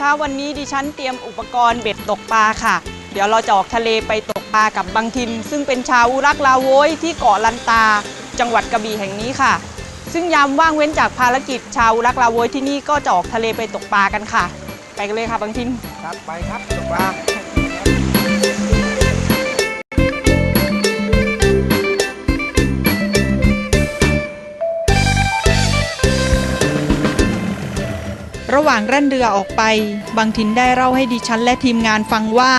คะวันนี้ดิฉันเตรียมอุปกรณ์เบ็ดตกปลาค่ะ เดี๋ยวเราจะออกทะเลไปตกปลากับบางทิน ซึ่งเป็นชาวอุรักลาโวยที่เกาะลันตา จังหวัดกระบี่แห่งนี้ค่ะ ซึ่งยามว่างเว้นจากภารกิจชาวอุรักลาโวยที่นี่ก็จะออกทะเลไปตกปลากันค่ะ ไปกันเลยค่ะบางทิน ครับไปครับตกปลา หว่างแร่นเรือออกไป บางทินได้เล่าให้ดิฉันและทีมงานฟังว่า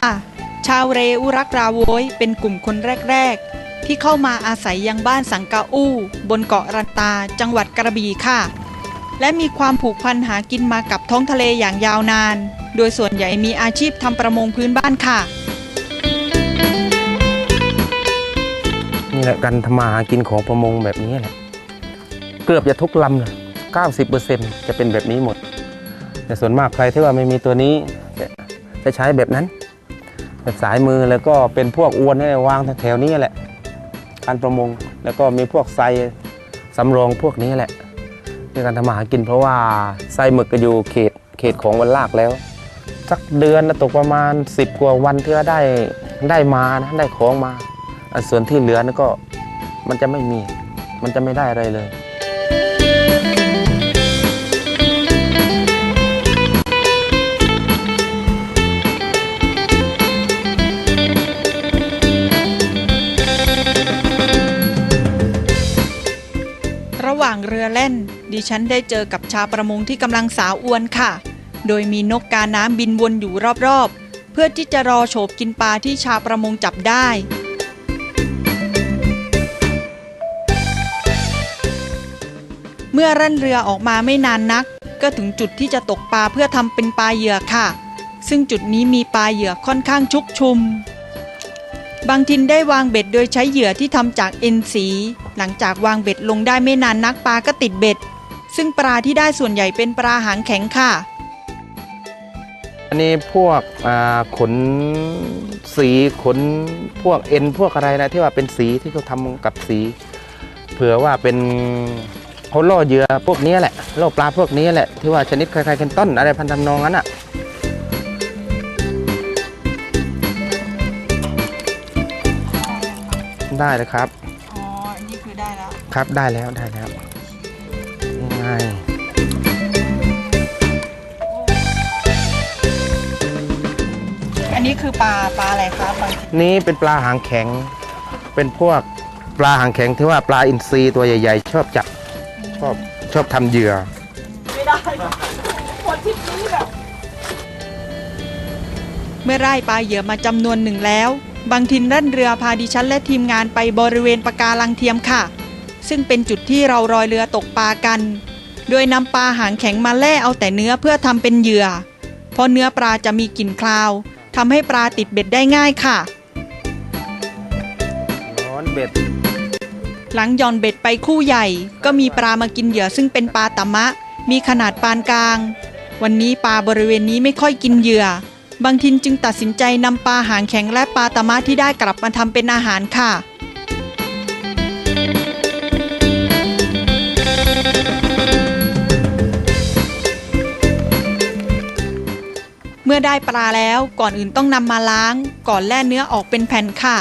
ชาวเรอุรักราโวยเป็นกลุ่มคนแรก ๆ ที่เข้ามาอาศัยยังบ้านสังกาอู้ บนเกาะรันตาจังหวัดกระบี่ค่ะ และมีความผูกพันหากินมากับท้องทะเลอย่างยาวนาน โดยส่วนใหญ่มีอาชีพทำประมงพื้นบ้านค่ะนี่แหละการทำมาหากินของประมงแบบนี้แหละ เกือบจะทุกลำเลย90%จะเป็นแบบนี้หมด แต่ส่วนมากใครที่ว่าไม่มีตัวนี้จะใช้แบบนั้น แบบสายมือแล้วก็เป็นพวกอวนให้วางแถวนี้แหละ การประมงแล้วก็มีพวกไซสำรองพวกนี้แหละในการทำมาหากินเพราะว่าไซหมึกก็อยู่เขตเขตของวันลากแล้วสักเดือนนะตกประมาณ 10 กว่าวันที่ว่าได้ได้มานะได้ของมา ส่วนที่เหลือนั่นก็มันจะไม่มี มันจะไม่ได้อะไรเลย เรือแล่น ดิฉันได้เจอกับชาวประมงที่กำลังสาวอวนค่ะ โดยมีนกกาน้ำบินวนอยู่รอบๆ เพื่อที่จะรอโฉบกินปลาที่ชาวประมงจับได้ เมื่อแล่นเรือออกมาไม่นานนัก ก็ถึงจุดที่จะตกปลาเพื่อทำเป็นปลาเหยื่อค่ะ ซึ่งจุดนี้มีปลาเหยื่อค่อนข้างชุกชุม บางทินได้วางเบ็ดโดยใช้เหยื่อที่ทำจากเอ็นสี หลังจากวางเบ็ดลงได้ไม่นานนักปลาก็ติดเบ็ด ซึ่งปลาที่ได้ส่วนใหญ่เป็นปลาหางแข็งค่ะ อันนี้พวกขนสีขนพวกเอ็นพวกอะไรนะที่ว่าเป็นสีที่เขาทำกับสี เผื่อว่าเป็นเขาล่อเหยื่อพวกนี้แหละล่อปลาพวกนี้แหละที่ว่าชนิดคล้ายๆเคนต้นอะไรพันธุ์ทำนองนั้นอะ ได้เลยครับ อ๋อ อันนี้คือได้แล้ว ครับได้แล้วได้แล้วง่ายอันนี้คือปลาปลาอะไรคะบางทินนี่เป็นปลาหางแข็ง เป็นพวกปลาหางแข็งที่ว่าปลาอินทรีตัวใหญ่ ๆ ชอบจับชอบชอบทำเหยื่อ ไม่ได้คนที่นี้แบบ เมื่อไร่ปลาเหยื่อมาจำนวนหนึ่งแล้ว บางทินรั่นเรือพาดิฉันและทีมงานไปบริเวณปะการังเทียมค่ะ ซึ่งเป็นจุดที่เรารอยเรือตกปลากัน โดยนำปลาหางแข็งมาแล่เอาแต่เนื้อเพื่อทำเป็นเหยื่อ เพราะเนื้อปลาจะมีกลิ่นคลาวทำให้ปลาติดเบ็ดได้ง่ายค่ะ ร้อนเบ็ด หลังหย่อนเบ็ดไปคู่ใหญ่ ก็มีปลามากินเหยื่อซึ่งเป็นปลาตะมะ มีขนาดปานกลาง วันนี้ปลาบริเวณนี้ไม่ค่อยกินเหยื่อ บางทินจึงตัดสินใจนำปลาหางแข็งและปลาตะมะที่ได้กลับมาทำเป็นอาหารค่ะ เมื่อได้ปลาแล้วก่อนอื่นต้องนำมาล้าง ก่อนแล่เนื้อออกเป็นแผ่นค่ะ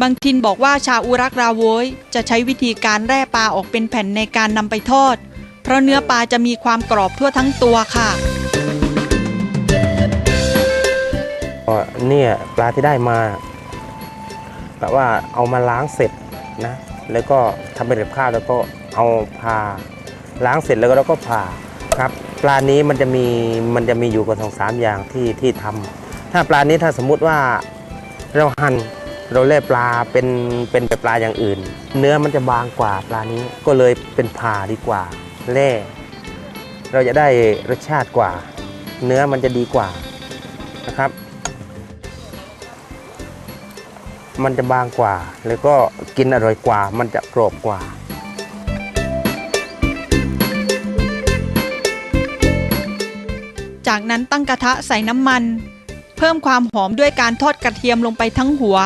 บางทินบอกว่าชาวอุรักราโวยจะใช้วิธีการแร่ปลาออกเป็นแผ่นในการนำไปทอด เพราะเนื้อปลาจะมีความกรอบทั่วทั้งตัวค่ะ เนี่ยปลาที่ได้มาแบบว่าเอามาล้างเสร็จนะแล้วก็ทำเป็นกับข้าวแล้วก็เอาผ่าล้างเสร็จแล้วก็แล้วก็ผ่าครับปลานี้มันจะมีมันจะมีอยู่กับสองสามอย่างที่ที่ทำถ้าปลานี้ถ้าสมมุติว่าเราหั่นเราแล่ปลาเป็นเป็นแบบปลาอย่างอื่น เนื้อมันจะบางกว่าปลานี้ก็เลยเป็นผ่าดีกว่าแล่เราจะได้รสชาติกว่า เนื้อมันจะดีกว่านะครับ มันจะบางกว่า แล้วก็กินอร่อยกว่า มันจะกรอบกว่า จากนั้นตั้งกระทะใส่น้ำมัน เพิ่มความหอมด้วยการทอดกระเทียมลงไปทั้งหัว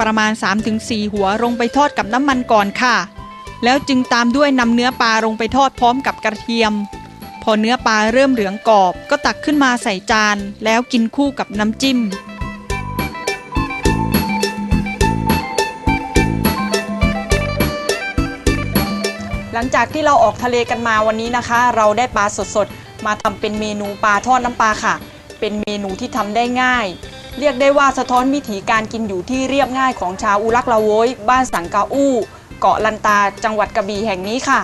ประมาณ 3-4 หัวลงไปทอดกับน้ำมันก่อนค่ะ แล้วจึงตามด้วยนำเนื้อปลาลงไปทอดพร้อมกับกระเทียมพพอเนื้อปลาเริ่มเหลืองกรอบ ก็ตักขึ้นมาใส่จาน แล้วกินคู่กับน้ำจิ้ม หลังจากที่เราออกทะเลกันมาวันนี้นะคะ เราได้ปลาสดๆ มาทำเป็นเมนูปลาทอดน้ำปลาค่ะ เป็นเมนูที่ทำได้ง่าย เรียกได้ว่าสะท้อนวิถีการกินอยู่ที่เรียบง่ายของชาวอุลักลาโวยบ้านสังกาอู้ เกาะลันตาจังหวัดกระบี่แห่งนี้ค่ะ